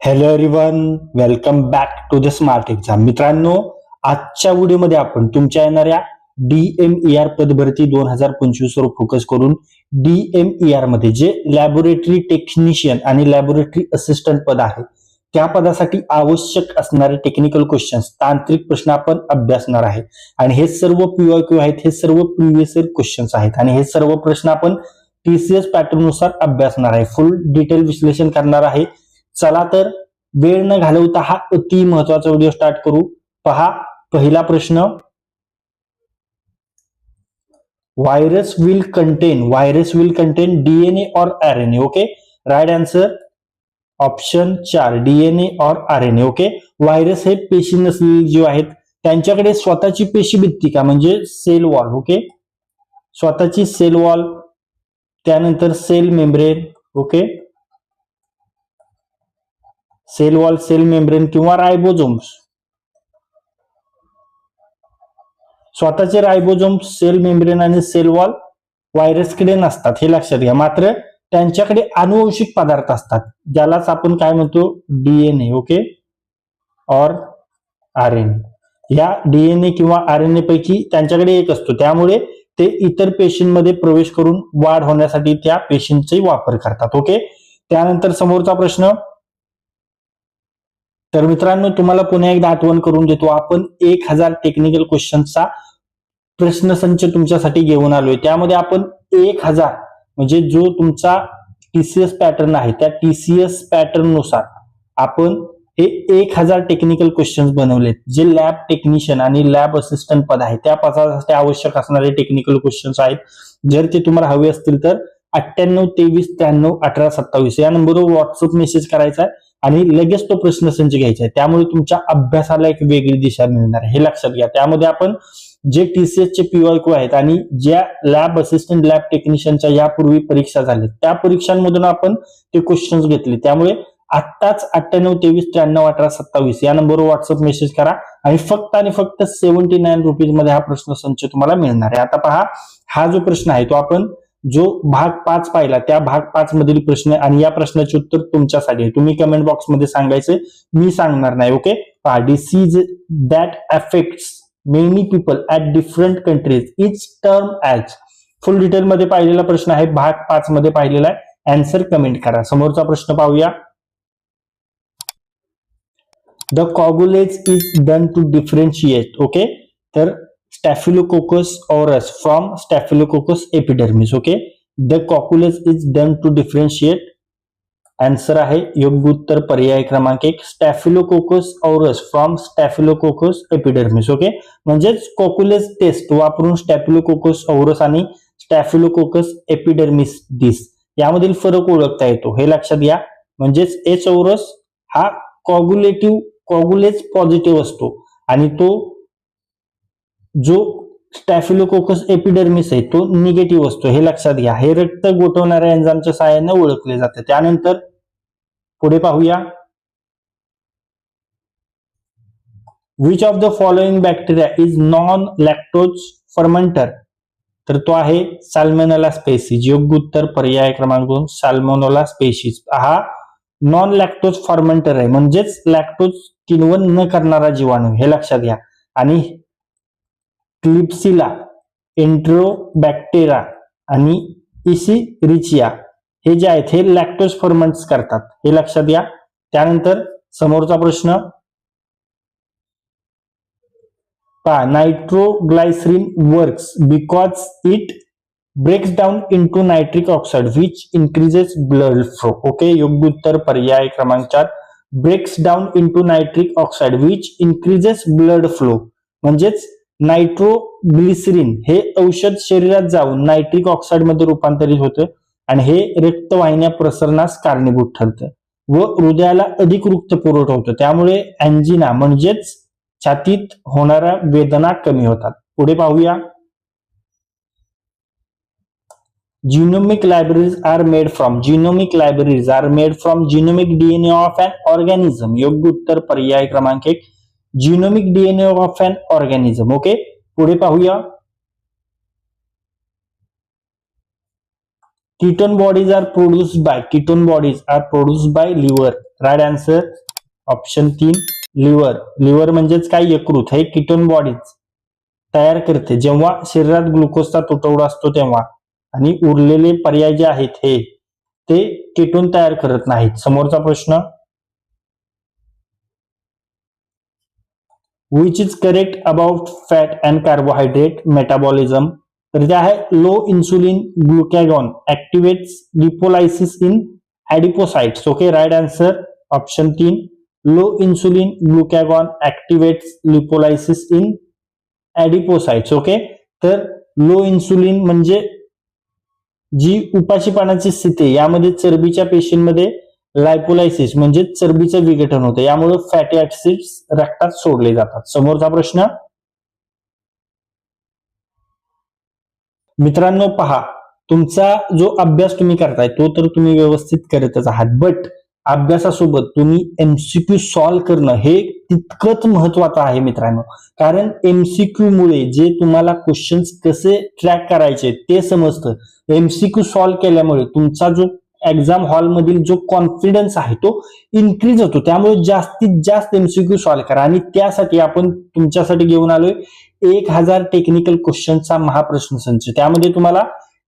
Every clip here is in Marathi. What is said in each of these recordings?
Hello everyone welcome back to the smart exam मित्रांनो आजच्या व्हिडिओमध्ये आपण तुमच्या येणाऱ्या डीएमईआर पदभरती दोन हजार पंचवीस वर फोकस करून डीएमईआरमध्ये जे लॅबोरेटरी टेक्निशियन आणि लॅबोरेटरी असिस्टंट पद आहे त्या पदासाठी आवश्यक असणारे टेक्निकल क्वेश्चन्स तांत्रिक प्रश्न आपण अभ्यासणार आहे. आणि हे सर्व पीओक्यू आहेत हे सर्व प्रिव्हियस इयर क्वेश्चन्स आहेत. आणि हे सर्व प्रश्न आपण टीसीएस पॅटर्ननुसार अभ्यासणार आहे. फुल डिटेल विश्लेषण करणार आहे. चला तर वेळ न घालवता हा अति महत्त्वाचा व्हिडिओ स्टार्ट करू. पहा पहिला प्रश्न. Virus will contain virus will contain DNA और RNA okay right answer option चार डीएनए और आरएनए ओके व्हायरस हे पेशी नसलेले जीव आहेत. त्यांच्याकडे स्वतःची पेशी भित्ती का? म्हणजे सेल वॉल ओके स्वतःची सेल वॉल त्यानंतर cell membrane okay cell wall cell membrane किंवा रायबोझोम्स स्वतःचे रायबोझोम्स सेल मेम्ब्रेन आणि सेल वॉल व्हायरसकडे नसतात हे लक्षात घ्या. मात्र त्यांच्याकडे अनुवंशिक पदार्थ असतात ज्यालाच आपण काय म्हणतो? डीएनए ओके और आर एन या डीएनए किंवा आर एन ए पैकी त्यांच्याकडे एक असतो. त्यामुळे ते इतर पेशींमध्ये प्रवेश करून वाढ होण्यासाठी त्या पेशींचाही वापर करतात ओके त्यानंतर समोरचा प्रश्न तर मित्रांनो तुम्हाला पुन्हा एकदा आठवण करून देतो आपण एक हजार टेक्निकल क्वेश्चनचा प्रश्नसंच तुमच्यासाठी घेऊन आलोय. त्यामध्ये आपण एक हजार म्हणजे जो तुमचा टीसीएस पॅटर्न आहे त्या टीसीएस पॅटर्ननुसार आपण हे एक हजार टेक्निकल क्वेश्चन्स बनवलेत. जे लॅब टेक्निशियन आणि लॅब असिस्टंट पद आहे त्या पदासाठी आवश्यक असणारे टेक्निकल क्वेश्चन्स आहेत. जर ते तुम्हाला हवे असतील तर अठ्ठ्याण्णव तेवीस त्र्याण्णव अठरा सत्तावीस या नंबरवर व्हॉट्सअप मेसेज करायचा आहे. आणि लगेच तो प्रश्नसंच घ्यायचा आहे. त्यामुळे तुमच्या अभ्यासाला एक वेगळी दिशा मिळणार आहे. हे लक्षात घ्या. त्यामध्ये आपण जे टीसीएसचे पीवायक्यू आहेत आणि ज्या लॅब असिस्टंट लॅब टेक्निशियनच्या यापूर्वी परीक्षा झाल्या त्या परीक्षांमधून आपण ते क्वेश्चन्स घेतले. त्यामुळे आत्ताच अठ्ठ्याण्णव तेवीस त्र्याण्णव अठरा सत्तावीस या नंबरवर व्हॉट्सअप मेसेज करा आणि फक्त आणि फक्त सेव्हन्टी नाईन रुपीजमध्ये हा प्रश्नसंच तुम्हाला मिळणार आहे. आता पहा हा जो प्रश्न आहे तो आपण जो भाग पाच पाहिला त्या भाग पाच मधील प्रश्न आणि या प्रश्नाचे उत्तर तुमच्यासाठी आहे. तुम्ही कमेंट बॉक्समध्ये सांगायचं मी सांगणार नाही ओके पहा disease that affects many people at different countries each term as full detail मध्ये पाहिलेला प्रश्न आहे भाग पाच मध्ये पाहिलेला आहे. अँसर कमेंट करा. समोरचा प्रश्न पाहूया. The coagulase is done to differentiate okay तर staphylococcus aureus from staphylococcus epidermis okay the coagulase is done to differentiate answer आहे योग्य उत्तर पर्याय क्रमांक एक staphylococcus aureus from staphylococcus epidermis okay म्हणजेच कॉक्युलेज टेस्ट वापरून स्टॅफिलोकोकस ऑरस आणि स्टॅफिलोकोकस एपिडर्मिस डिस यामधील फरक ओळखता येतो. हे लक्षात घ्या. म्हणजेच एच औरस हा कॉग्युलेटिव्ह कॉग्युलेज पॉझिटिव्ह असतो. आणि तो जो स्टॅफिलोकोकस एपिडर्मिस आहे तो निगेटिव्ह असतो. हे लक्षात घ्या. हे रक्त गोठवणाऱ्या एन्झामच्या सहाय्याने ओळखले जाते. त्यानंतर पुढे पाहूया. Which of the following bacteria is non lactose fermenter तर तो आहे सॅल्मोनोला स्पेसिस योग्य उत्तर पर्याय क्रमांक दोन सॅल्मोनोला स्पेसिस हा नॉन लॅक्टोज फॉर्मेंटर आहे. म्हणजेच लॅक्टोज किनवन न करणारा जीवाणू. हे लक्षात घ्या. आणि क्लिप्सिला एंट्रोबॅक्टेरा आणि इसिरिचिया हे जे आहेत हे लॅक्टोज फर्मेंट्स करतात. हे लक्षात घ्या. त्यानंतर समोरचा प्रश्न. पहा nitroglycerin works because it breaks down into nitric oxide which increases blood flow okay योग्य उत्तर पर्याय क्रमांक चार. Breaks down into nitric oxide which increases blood flow म्हणजेच नायट्रोग्लिसरीन हे औषध शरीरात जाऊन नायट्रिक ऑक्साईडमध्ये रूपांतरित होतं आणि हे रक्तवाहिन्या प्रसरणास कारणीभूत ठरतं व हृदयाला अधिक रक्त पुरवठा होतो. त्यामुळे अँजिना म्हणजेच छातीत होणाऱ्या वेदना कमी होतात. पुढे पाहूया. Genomic libraries are made from genomic libraries are made from genomic DNA of an organism योग्य उत्तर पर्याय क्रमांक एक. Genomic DNA of an organism okay पुढे पाहूया. Ketone bodies are produced by ketone bodies are produced by liver right answer option तीन लिव्हर लिव्हर म्हणजेच काय? यकृत. हे किटोन बॉडीज तयार करते. जेव्हा शरीरात ग्लुकोजचा तुटवडा असतो तेव्हा. आणि उरलेले पर्याय जे आहेत हे ते किटोन तयार करत नाहीत. समोरचा प्रश्न which is correct about fat and carbohydrate metabolism तर ते आहे low insulin glucagon activate lipolysis in adipocytes okay right answer option तीन. Low insulin glucagon activate lipolysis in adipocytes okay तर लो इन्सुलिन म्हणजे जी उपाशीपणाची स्थिती यामध्ये चरबीच्या पेशींमध्ये लायपोलायसिस म्हणजे चरबीचं विघटन होतं. यामुळे फॅटी ऍसिड्स रक्तात सोडले जातात. समोरचा प्रश्न? मित्रांनो पहा. तुमचा जो अभ्यास तुम्ही करताय तो तर तुम्ही व्यवस्थित करतच आहात. बट अभ्यासासोबत तुम्ही एमसीक्यू सॉल्व्ह करणं हे तितकंच महत्वाचं आहे मित्रांनो. कारण एमसीक्यू मुळे जे तुम्हाला क्वेश्चन्स कसे ट्रॅक करायचे ते समजतं. एमसीक्यू सॉल्व्ह केल्यामुळे तुमचा जो एक्झाम हॉलमधील जो कॉन्फिडन्स आहे तो इन्क्रीज होतो. त्यामुळे जास्तीत जास्त एमसीक्यू सॉल्व्ह करा. आणि त्यासाठी आपण तुमच्यासाठी घेऊन आलोय एक हजार टेक्निकल क्वेश्चनचा महाप्रश्न संच. त्यामध्ये तुम्हाला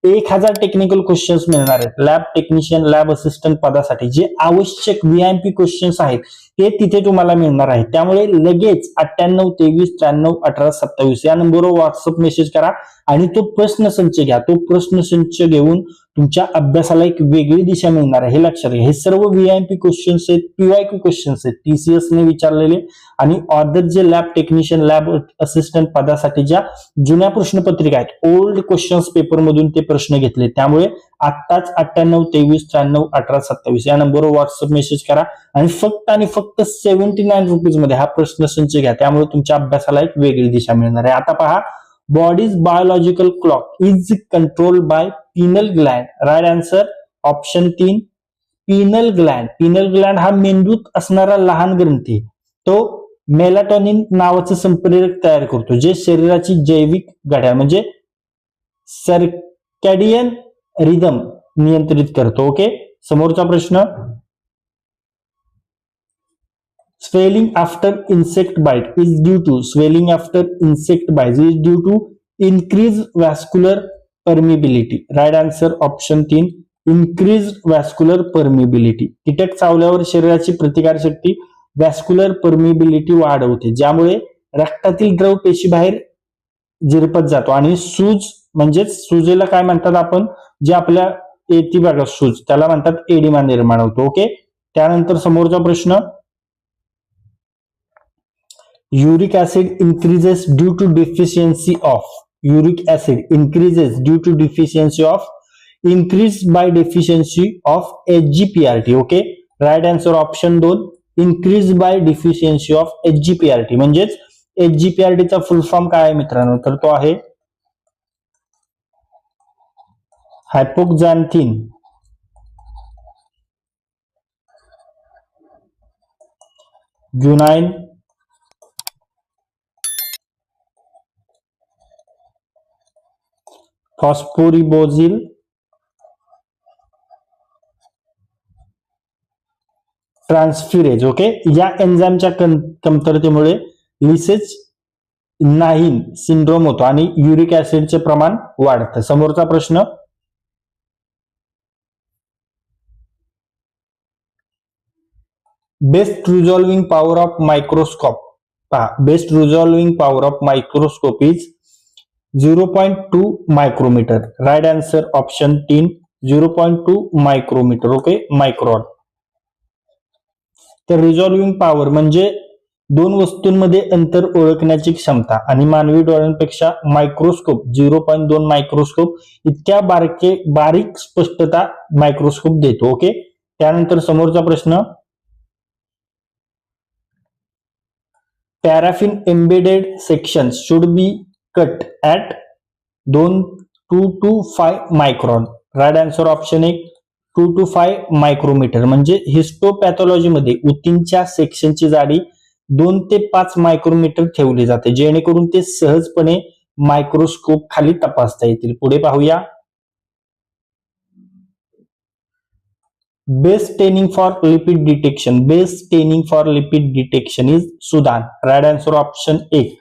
एक हजार टेक्निकल क्वेश्चन्स मिळणार आहेत. लॅब टेक्निशियन लॅब असिस्टंट पदासाठी जे आवश्यक व्हीआयपी क्वेश्चन्स आहेत ते तिथे तुम्हाला मिळणार आहेत. त्यामुळे लगेच अठ्ठ्याण्णव तेवीस त्र्याण्णव अठरा सत्तावीस या नंबरवर व्हॉट्सअप मेसेज करा आणि तो प्रश्न संच घ्या. तो प्रश्न संच घेऊन तुमच्या अभ्यासाला एक वेगळी दिशा मिळणार आहे हे लक्षात घ्या. हे सर्व व्हीआयपी क्वेश्चन्स आहेत पीवायक्यू क्वेश्चन्स आहेत. टीसीएस ने विचारलेले आणि ऑदर जे लॅब टेक्निशियन लॅब असिस्टंट पदासाठी ज्या जुन्या प्रश्नपत्रिका आहेत ओल्ड क्वेश्चन्स पेपर मधून ते प्रश्न घेतले. त्यामुळे आत्ताच अठ्ठ्याण्णव तेवीस त्र्याण्णव अठरा सत्तावीस या नंबरवर व्हॉट्सअप मेसेज करा आणि फक्त आणि फक्त सेव्हन्टी नाईन रुपीजमध्ये हा प्रश्न संच घ्या. त्यामुळे तुमच्या अभ्यासाला एक वेगळी दिशा मिळणार आहे. आता पहा bodies biological clock is control by pineal gland right answer option तीन पिनल ग्लँड पिनल ग्लँड हा मेंदूत असणारा लहान ग्रंथी तो मेलाटॉनिन नावाचं संप्रेरक तयार करतो जे शरीराची जैविक घड्याळ म्हणजे सर्कॅडियन रिदम नियंत्रित करतो. ओके समोरचा प्रश्न swelling after insect bite is due to swelling after insect bite is due to increased vascular permeability right answer option 3 increased vascular permeability कीटक चावल्यावर शरीराची प्रतिकारशक्ती व्हॅस्क्युलर परमिबिलिटी वाढवते ज्यामुळे रक्तातील द्रव पेशी बाहेर झिरपत जातो आणि सूज म्हणजेच सुजेला काय म्हणतात आपण जे आपल्या येती बघा सूज त्याला म्हणतात एडिमा निर्माण होतो ओके त्यानंतर समोरचा प्रश्न uric acid increases due to deficiency of uric acid increases due to deficiency of increased by deficiency of hgprt okay right answer option 2 increased by deficiency of hgprt म्हणजेच hgprt चा फुल फॉर्म काय आहे मित्रांनो तर तो आहे हायपोक्झॅन्थिन ग्युनाइन फॉस्फोरिबोझिल ट्रान्सफ्युरेज ओके? या एन्झाईमच्या कमतरतेमुळे लिसेज नाईन सिंड्रोम होतो आणि युरिक ऍसिडचे प्रमाण वाढतं. समोरचा प्रश्न. Best resolving power of microscope. पहा best resolving power of microscope is zero point two micrometer right answer option तीन zero point two micrometer okay micron तर रिझॉल्विंग पॉवर म्हणजे दोन वस्तूंमध्ये अंतर ओळखण्याची क्षमता आणि मानवी डोळ्यांपेक्षा मायक्रोस्कोप झिरो पॉईंट दोन मायक्रोस्कोप इतक्या बारके बारीक स्पष्टता मायक्रोस्कोप देतो. ओके त्यानंतर समोरचा प्रश्न. Paraffin embedded section should be cut at दोन two to five micron. Right answer option एक टू टू फाय मायक्रोमीटर. म्हणजे हिस्टोपॅथॉलॉजीमध्ये उतींच्या सेक्शनची जाडी दोन ते पाच मायक्रोमीटर ठेवली जाते जेणेकरून ते सहजपणे मायक्रोस्कोप खाली तपासता येतील. पुढे पाहूया. Best training for lipid detection best training for lipid detection is Sudan right answer option एक.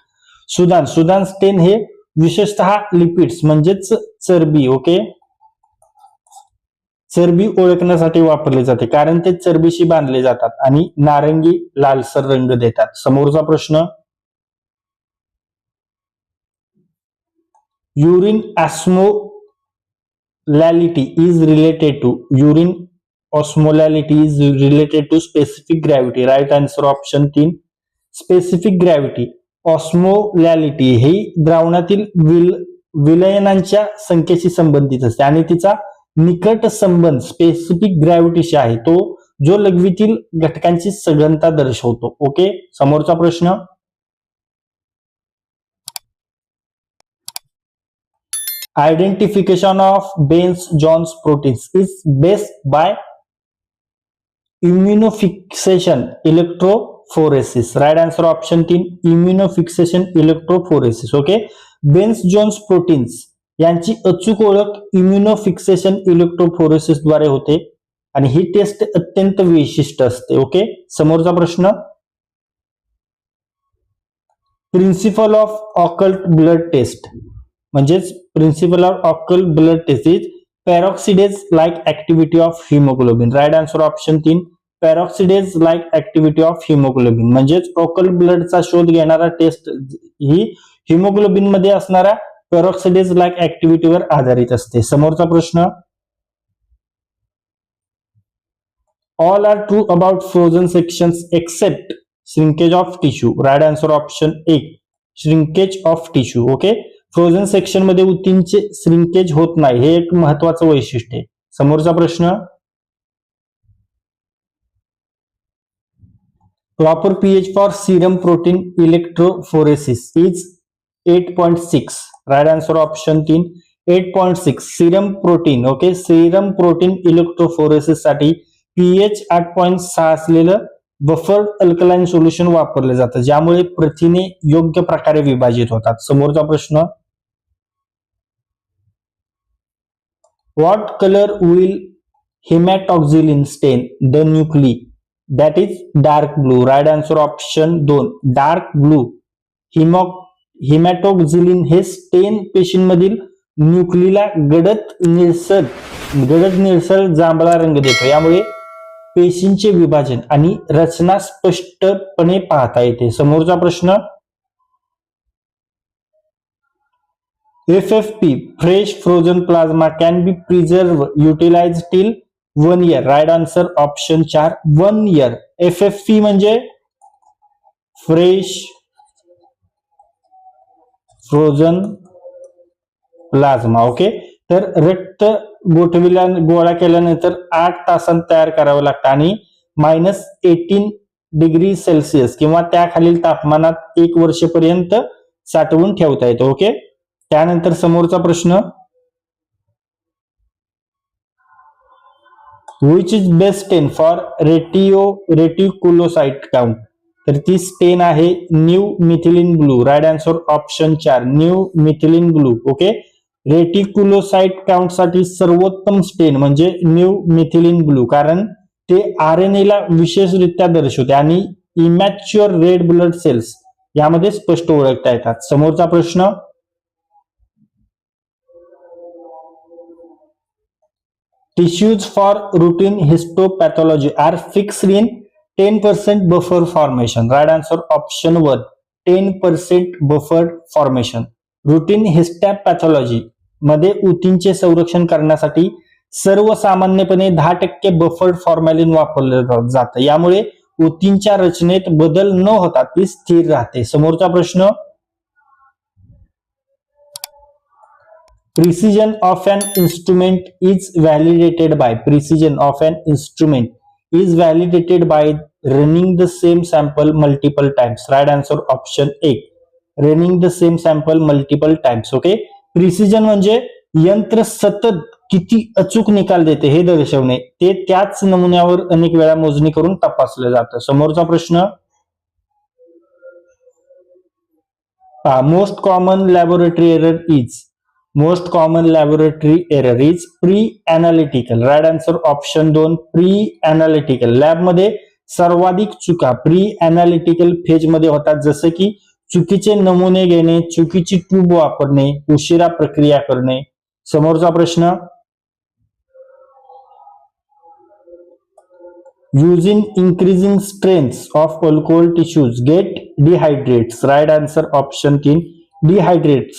सुदान. सुदान स्टेन हे विशेषतः लिपिड्स म्हणजेच चरबी ओके? चरबी ओळखण्यासाठी वापरले जाते कारण ते चरबीशी बांधले जातात आणि नारंगी लालसर रंग देतात. समोरचा प्रश्न? Urine osmolality is related to urine osmolality is related to specific gravity. Right answer option तीन. Specific gravity. ऑस्मोलॅलिटी ही द्रावणातील विल विलयनांच्या संख्येशी संबंधित असते. आणि तिचा निकट संबंध स्पेसिफिक ग्रॅव्हिटीशी आहे तो जो लघवीतील घटकांची सघनता दर्शवतो. ओके समोरचा प्रश्न? Identification of Bence Jones proteins is based by immunofixation electrophoresis right answer option तीन immunofixation electrophoresis okay Bence Jones proteins यांची अचूक ओळख इम्युनोफिक्सेशन इलेक्ट्रोफोरेसिसद्वारे होते. आणि ही टेस्ट अत्यंत विशिष्ट असते ओके समोरचा प्रश्न? Principle of occult blood test म्हणजेच principle of occult blood test is peroxidase like activity of haemoglobin right answer option तीन peroxidase like activity of haemoglobin म्हणजेच ऑकल ब्लडचा शोध घेणारा टेस्ट ही हिमोग्लोबिनमध्ये असणाऱ्या पॅरॉक्सिडेज लाईक ऍक्टिव्हिटीवर आधारित असते. समोरचा प्रश्न. All are true about frozen sections except shrinkage of tissue right answer option एक shrinkage of tissue okay frozen सेक्शनमध्ये उतींचे श्रिंकेज होत नाही. हे एक महत्वाचं वैशिष्ट्य आहे. समोरचा प्रश्न. Proper pH for serum protein electrophoresis is eight point six right answer option तीन eight point six serum protein okay serum protein इलेक्ट्रोफोरेसिससाठी pH आठ पॉईंट सहा असलेलं बफर्ड अल्कलाईन सोल्युशन वापरलं जातं ज्यामुळे प्रथिने योग्य प्रकारे विभाजित होतात. समोरचा प्रश्न what colour will haematoxylin stain the nuclei that is dark blue right answer option दोन. डार्क ब्लू हिमॉ हिमॅटोक्झिलिन हे स्टेन पेशींमधील न्यूक्लीला गडद निळसर गडद निळसर जांभळा रंग देतो. यामुळे पेशींचे विभाजन आणि रचना स्पष्टपणे पाहता येते. समोरचा प्रश्न F F P fresh frozen plasma can be preserve utilize till one year right answer option चार. One year F F P म्हणजे? फ्रेश फ्रोझन प्लाझ्मा ओके तर रक्त गोठविल्या गोळा केल्यानंतर आठ तासांत तयार करावं लागतं. आणि मायनस एटीन डिग्री सेल्सिअस किंवा त्याखालील तापमानात एक वर्षपर्यंत साठवून ठेवता येतो. ओके त्यानंतर समोरचा प्रश्न which is best stain for ratio reticulocyte count तर ती स्टेन आहे new methylene blue right answer option चार new methylene blue okay reticulocyte काउंटसाठी सर्वोत्तम स्टेन म्हणजे न्यू मिथिलिन ब्लू कारण ते आर एन एला विशेषरित्या दर्शवते आणि इमॅच्युअर रेड ब्लड सेल्स यामध्ये स्पष्ट ओळखता येतात. समोरचा प्रश्न? Tissues for routine histopathology are fix in ten percent buffer formation right answer option one ten percent buffer formation routine histopathology मध्ये उतींचे संरक्षण करण्यासाठी सर्वसामान्यपणे दहा टक्के बफर्ड फॉर्मॅलिन वापरलं जातं यामुळे उतींच्या रचनेत बदल न होता ती स्थिर राहते. समोरचा प्रश्न precision of an instrument is validated by precision of an instrument is validated by running the same sample multiple times right answer option एक running the same sample multiple times okay precision म्हणजे यंत्र सतत किती अचूक निकाल देते हे दर्शवणे. ते त्याच नमुन्यावर अनेक वेळा मोजणी करून तपासले जातं. समोरचा प्रश्न. Most common laboratory error is most common laboratory error is pre analytical right answer option दोन प्री अनालिटिकल लॅबमध्ये सर्वाधिक चुका प्री अनालिटिकल फेजमध्ये होतात. जसं की चुकीचे नमुने घेणे चुकीची ट्यूब वापरणे उशिरा प्रक्रिया करणे. समोरचा प्रश्न. Using increasing strength of alcohol tissues get dehydrates right answer option तीन. डिहायड्रेट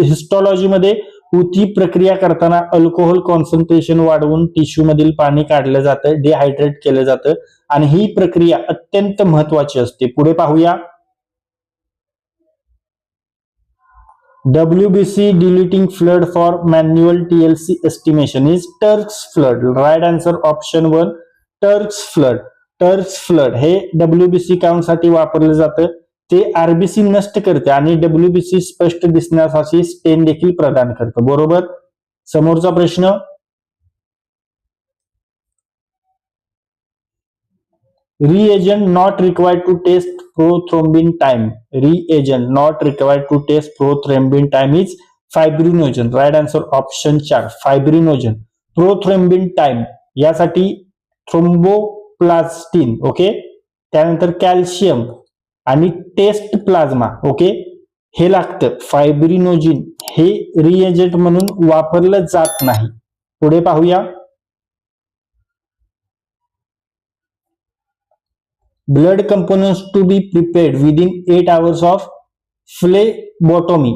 हिस्टॉलॉजीमध्ये उती प्रक्रिया करताना अल्कोहोल कॉन्सन्ट्रेशन वाढवून टिश्यू मधील पाणी काढलं जातं डिहायड्रेट केलं जातं आणि ही प्रक्रिया अत्यंत महत्वाची असते. पुढे पाहूया. WBC deleting flood for manual TLC estimation is Turk's flood. Right answer option 1 Turk's fluid Turk's fluid हे डब्ल्यूबीसी काउंटसाठी वापरलं जातं. ते आरबीसी नष्ट करते आणि डब्ल्यूबीसी स्पष्ट दिसण्यासाठी स्टेन देखील प्रदान करतं. बरोबर? समोरचा प्रश्न? Reagent not required to test prothrombin time reagent not required to test pro prothrombin time is fibrinogen right answer option चार फायब्रिनोजन प्रोथ्रोम्बिन टाइम यासाठी थ्रोम्बोप्लास्टिन ओके त्यानंतर कॅल्शियम आणि टेस्ट प्लाझ्मा ओके? हे लागतं. फायब्रिनोजिन. हे रिएजंट म्हणून वापरलं जात नाही. पुढे पाहूया. Blood components to be prepared within eight hours of phlebotomy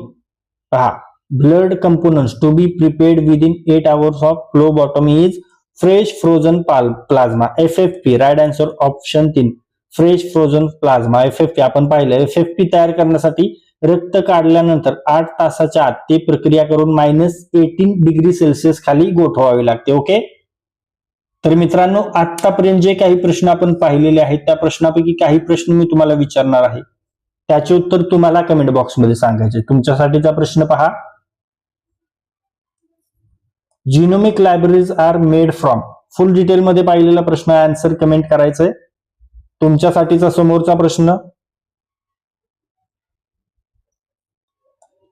पहा. Blood components to be prepared within eight hours of phlebotomy is fresh frozen plasma F F P right answer option तीन fresh frozen plasma F F P आपण पाहिलं एफ एफ पी तयार करण्यासाठी रक्त काढल्यानंतर आठ तासाच्या आत ते प्रक्रिया करून मायनस एटीन डिग्री सेल्सिअस खाली गोठवावी लागते ओके तर मित्रांनो आतापर्यंत जे काही प्रश्न आपण पाहिलेले आहेत त्या प्रश्नापैकी काही प्रश्न मी तुम्हाला विचारणार आहे. त्याचे उत्तर तुम्हाला कमेंट बॉक्समध्ये सांगायचे. तुमच्यासाठीचा प्रश्न पहा. Genomic libraries are made from full डिटेलमध्ये पाहिलेला प्रश्न आन्सर कमेंट करायचंय. तुमच्यासाठीचा समोरचा प्रश्न.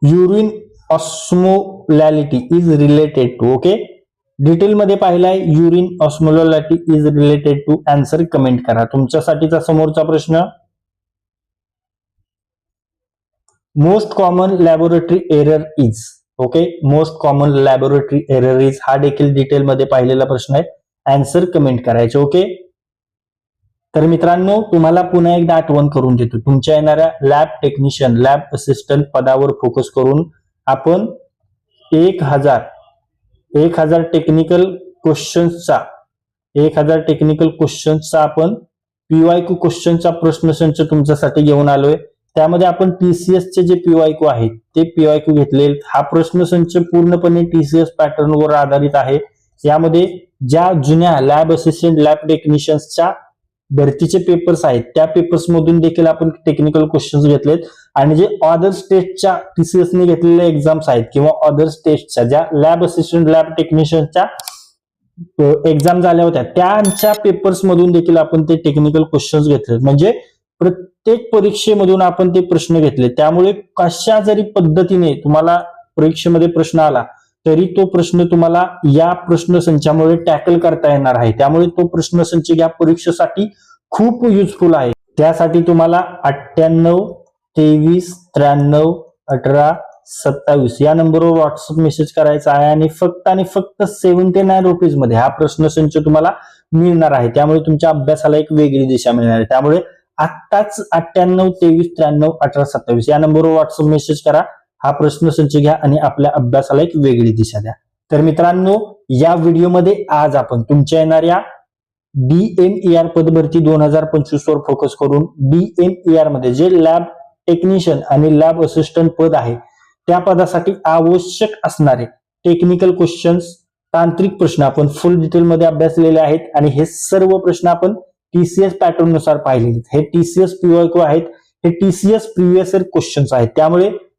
Urine osmolality is related to okay डिटेलमध्ये पाहिलाय urine osmolality is related to answer comment करा. तुमच्यासाठीचा समोरचा प्रश्न. Most common laboratory error is okay most common laboratory error is हा देखील डिटेलमध्ये पाहिलेला प्रश्न आहे. आन्सर कमेंट करायचे ओके तर मित्रांनो तुम्हाला पुन्हा एकदा आठवण करून देतो. तुमच्या येणाऱ्या लॅब टेक्निशियन लॅब असिस्टंट पदावर फोकस करून आपण एक हजार एक हजार टेक्निकल क्वेश्चन्सचा एक हजार टेक्निकल क्वेश्चन्सचा आपण पीवायक्यू क्वेश्चनचा प्रश्नसंच तुमच्यासाठी घेऊन आलोय. त्यामध्ये आपण टीसीएसचे जे पीवायक्यू आहेत ते पीवायक्यू घेतले हा प्रश्नसंच पूर्णपणे टीसीएस पॅटर्नवर आधारित आहे. यामध्ये ज्या जुन्या लॅब असिस्टंट लॅब टेक्निशियन्सच्या भरतीचे पेपर्स आहेत. त्या पेपर्स मधून देखील आपण टेक्निकल क्वेश्चन्स घेतलेत. आणि जे अदर स्टेटच्या टीसीएसने घेतलेल्या एक्झाम्स आहेत किंवा अदर स्टेटच्या ज्या लॅब असिस्टंट लॅब टेक्निशियनच्या एक्झाम झाल्या होत्या. त्यांच्या पेपर्स मधून देखील आपण ते टेक्निकल क्वेश्चन्स घेतलेत. म्हणजे प्रत्येक परीक्षेमधून आपण ते प्रश्न घेतले. त्यामुळे कशा जरी पद्धतीने तुम्हाला परीक्षेमध्ये प्रश्न आला तरी तो प्रश्न तुम्हाला या प्रश्नसंचामुळे टॅकल करता येणार आहे. त्यामुळे तो प्रश्नसंच या परीक्षेसाठी खूप युजफुल आहे. त्यासाठी तुम्हाला अठ्ठ्याण्णव तेवीस त्र्याण्णव अठरा सत्तावीस या नंबरवर व्हॉट्सअप मेसेज करायचा आहे आणि फक्त आणि फक्त सेव्हन्टी नाईन रुपीजमध्ये हा प्रश्नसंच तुम्हाला मिळणार आहे. त्यामुळे तुमच्या अभ्यासाला एक वेगळी दिशा मिळणार आहे. त्यामुळे आत्ताच अठ्ठ्याण्णव तेवीस त्र्याण्णव अठरा सत्तावीस या नंबरवर व्हॉट्सअप मेसेज करा. हा प्रश्नसंच घ्या आणि आपल्या अभ्यासाला एक वेगळी दिशा द्या. तर मित्रांनो या व्हिडिओमध्ये आज आपण तुमच्या येणाऱ्या डीएमईआर पदभरती दोन हजार पंचवीस वर फोकस करून डीएमईआरमध्ये जे लॅब टेक्निशियन आणि लॅब असिस्टंट पद आहे त्या पदासाठी आवश्यक असणारे टेक्निकल क्वेश्चन्स तांत्रिक प्रश्न आपण फुल डिटेलमध्ये अभ्यासलेले आहेत आणि हे सर्व प्रश्न आपण टीसीएस पॅटर्ननुसार पाहिलेले हे टीसीएस पीओ आहेत हे टीसीएस प्रिव्हियस क्वेश्चन्स आहेत. त्यामुळे